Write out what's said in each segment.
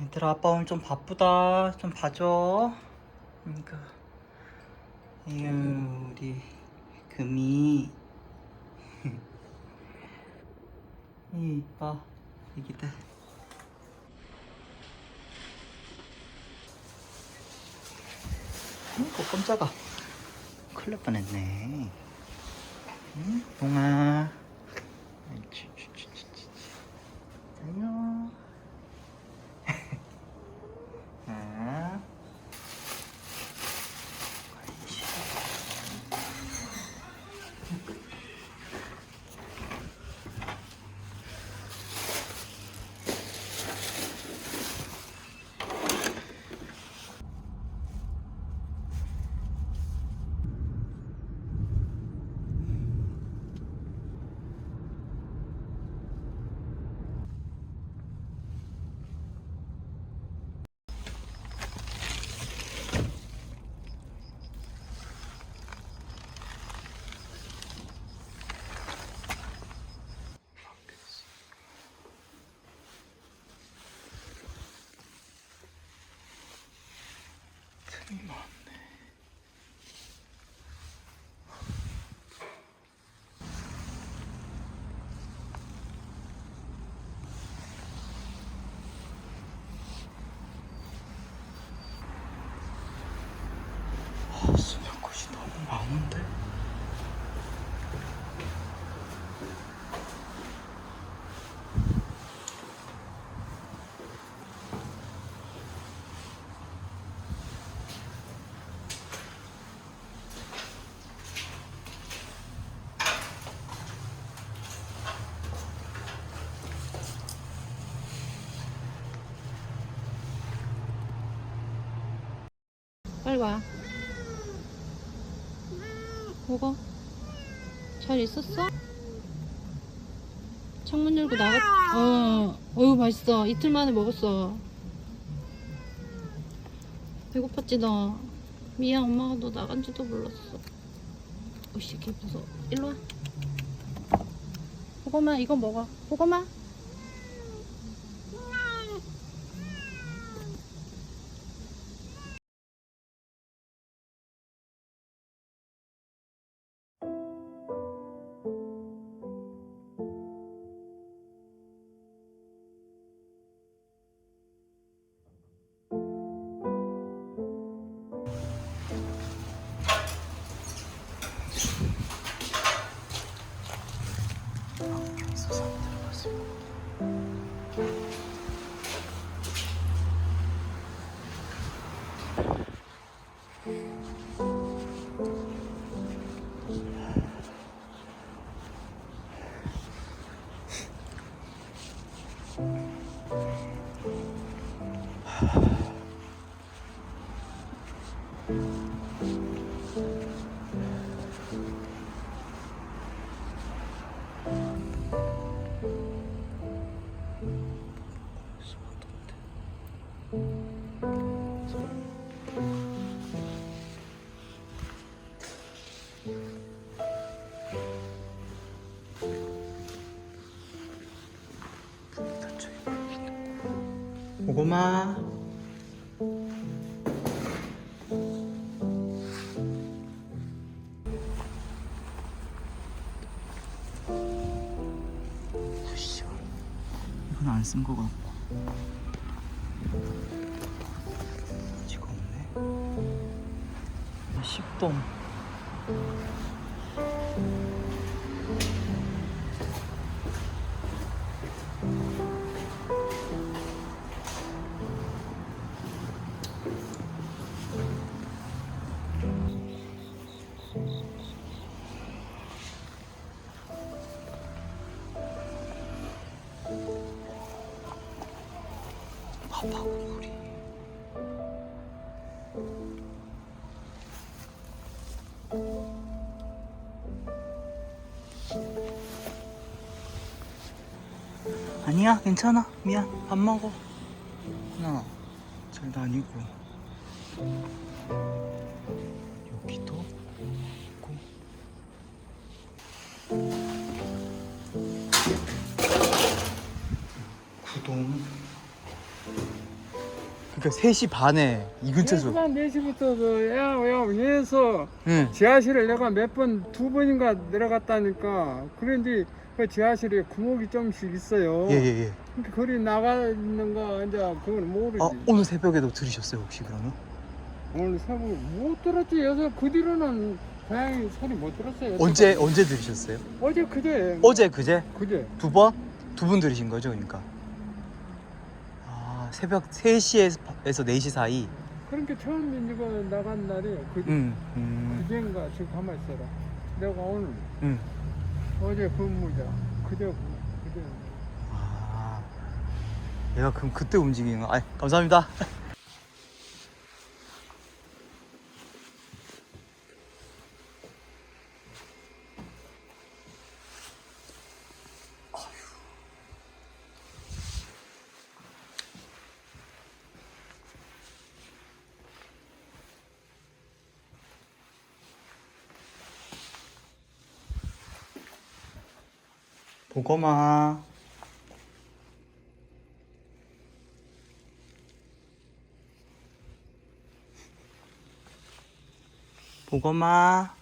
얘들아 아빠 오늘 좀 바쁘다. 좀 봐줘. 그러니까 에휴 우리 금이. 이 이뻐 애기들 아이고 깜짝아. 큰일 날 뻔했네. 응? 봉아. 옳지. 빨리 와. 뭐가? 잘 있었어? 창문 열고 나갔, 어, 어유 맛있어. 이틀 만에 먹었어. 배고팠지, 너? 미안, 엄마가 너 나간지도 몰랐어. 오씨, 개 무서워. 일로 와. 보고마, 이거 먹어. 보고마. 거야. 고구마. 이건 안 쓴 거 같고. 지가 없네. 식돔 밥하고 아니야 괜찮아. 미안 밥 먹어. 하나 잘 다니고 그러니까 3시 반에 이 근처에서. 한 4시부터 그 야야 해서 응. 지하실을 내가 몇 번 두 번인가 내려갔다니까 그런데 그 지하실에 구멍이 좀씩 있어요. 예, 예, 예. 그러니까 거리 나가 있는 거 이제 그건 모르지. 어, 오늘 새벽에도 들으셨어요, 혹시 그러면? 오늘 새벽 못 들었지. 요새 그 뒤로는 고양이 소리 못 들었어요. 언제, 언제 들으셨어요? 어제 그제. 어제, 그제? 그제. 두 번? 두 분 들으신 거죠, 그러니까? 아, 새벽 3시에서 4시 사이? 그러니까 처음 이거 나간 날이 그제. 응, 음, 그제인가 지금 가만 있어라. 내가 오늘 응. 어제 근무자. 그제 그제. 아, 얘가 그럼 그때 움직이는 거. 아, 감사합니다. 보거마. 보거마.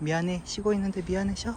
미안해. 쉬고 있는데 미안해. 쉬어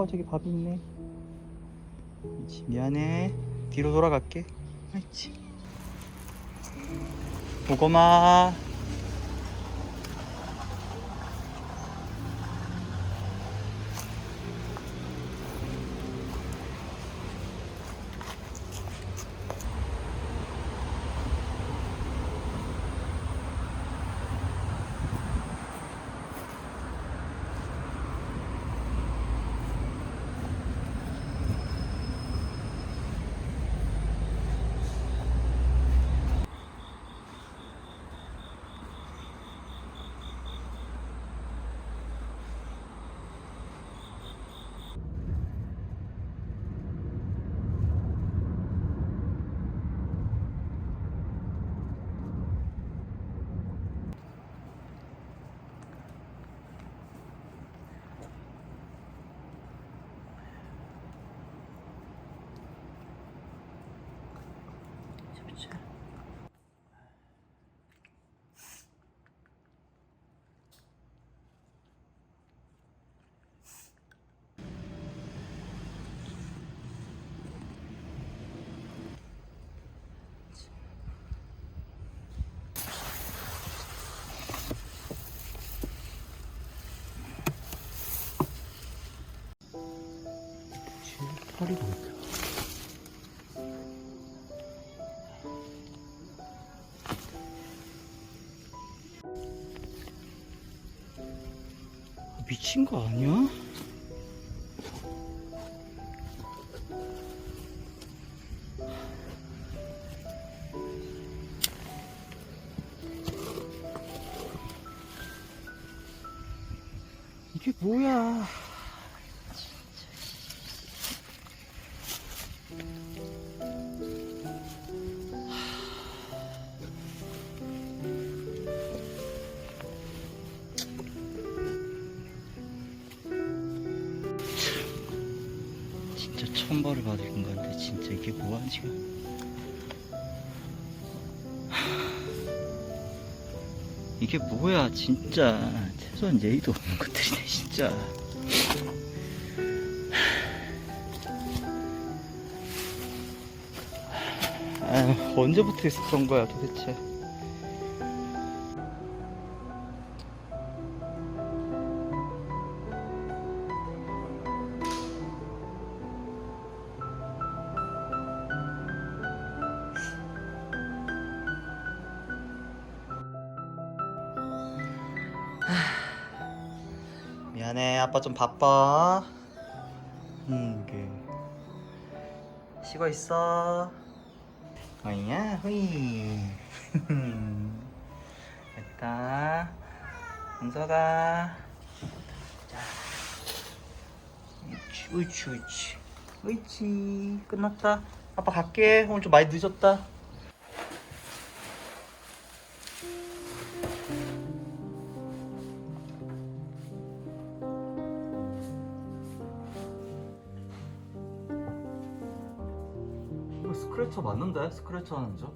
어 저기 밥이 있네. 그렇지, 미안해. 뒤로 돌아갈게. 아이치. 고구마 털이 보인 미친 거 아니야? 천벌을 받을 건데 진짜 이게 뭐하는 지금 이게 뭐야 진짜 최소한 예의도 없는 것들이네 진짜 아 언제부터 있었던 거야 도대체 바빠? 음 그. 쉬고 있어? 어이야? 후이 됐다. 은서가. 자. 옳지 옳지 옳지 옳지 끝났다. 아빠 갈게. 오늘 좀 많이 늦었다 스크래처 맞는데? 스크래처 하는 점?